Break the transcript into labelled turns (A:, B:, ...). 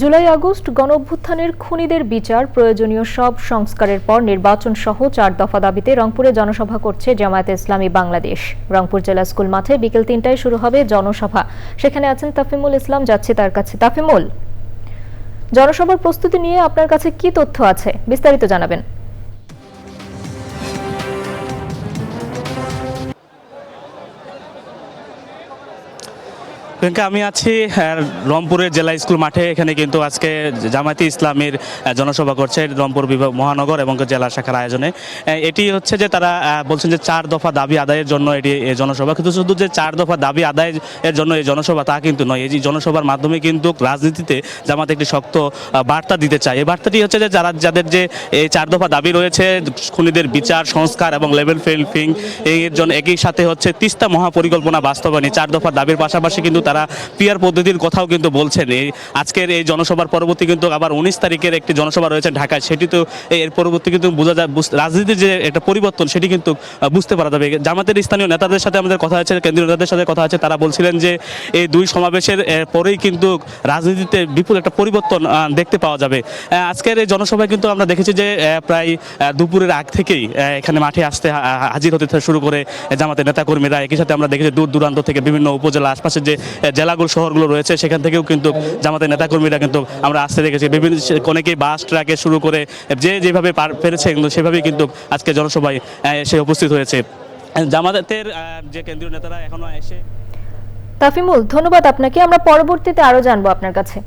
A: July August গণ অভ্যুত্থানের খুনিদের বিচার, প্রয়োজনীয় সব সংস্কারের পর নির্বাচন সহ চার দফা দাবিতে রংপুরে জনসভা করছে জামায়াতে ইসলামী বাংলাদেশ। রংপুর জেলা স্কুল মাঠে বিকেল তিনটায় শুরু হবে জনসভা। সেখানে আছেন তাফিমুল ইসলাম, যাচ্ছে তার কাছে। তাফিমুল, জনসভার প্রস্তুতি নিয়ে আপনার কাছে কি তথ্য আছে? বিস্তারিত জানাবেন।
B: আমি আছি রংপুরের জেলা স্কুল মাঠে। এখানে কিন্তু আজকে জামায়াতি ইসলামের জনসভা করছে রংপুর বিভাগ মহানগর এবং জেলা শাখার আয়োজনে। এটি হচ্ছে যে তারা বলছেন যে চার দফা দাবি আদায়ের জন্য এটি জনসভা। কিন্তু শুধু যে চার দফা দাবি আদায়ের জন্য এই জনসভা তা কিন্তু নয়, এই জনসভার মাধ্যমে কিন্তু রাজনীতিতে জামাত একটি শক্ত বার্তা দিতে চায়। এই বার্তাটি হচ্ছে যে যারা, যাদের যে এই চার দফা দাবি রয়েছে, খুনিদের বিচার, সংস্কার এবং লেভেল ফিল্ডিং এর জন্য একই সাথে হচ্ছে তিস্তা মহাপরিকল্পনা বাস্তবায়নে চার দফা দাবির পাশাপাশি কিন্তু তারা পিয়ার পদ্ধতির কথাও কিন্তু বলছেন। এই আজকের এই জনসভার পরবর্তী কিন্তু আবার উনিশ তারিখের একটি জনসভা রয়েছে ঢাকায়। সেটি তো এর পরবর্তী কিন্তু বোঝা যায় রাজনীতির যে একটা পরিবর্তন, সেটি কিন্তু বুঝতে পারা যাবে। জামাতের স্থানীয় নেতাদের সাথে আমাদের কথা আছে, কেন্দ্রীয় নেতাদের সাথে কথা আছে, তারা বলছিলেন যে এই দুই সমাবেশের পরেই কিন্তু রাজনীতিতে বিপুল একটা পরিবর্তন দেখতে পাওয়া যাবে। আজকের এই জনসভায় কিন্তু আমরা দেখেছি যে প্রায় দুপুরের আগ থেকেই এখানে মাঠে আসতে হাজির হতে শুরু করে জামাতের নেতাকর্মীরা। একই সাথে আমরা দেখেছি দূর দূরান্ত থেকে বিভিন্ন উপজেলা আশপাশের যে জেলাগুলো, শহরগুলো রয়েছে, সেখান থেকেও কিন্তু জামাতের নেতাকর্মীরা কিন্তু আমরা আসতে দেখেছি। বিভিন্ন অনেকে বাস, ট্রাকে শুরু করে যে যেভাবে পার, পেরেছে কিন্তু সেভাবেই কিন্তু আজকে জনসভায় এসে উপস্থিত হয়েছে। জামাতের যে কেন্দ্রীয় নেতারা এখনও এসে
A: তাফিমুল, ধন্যবাদ আপনাকে। আমরা পরবর্তীতে আরও জানব আপনার কাছে।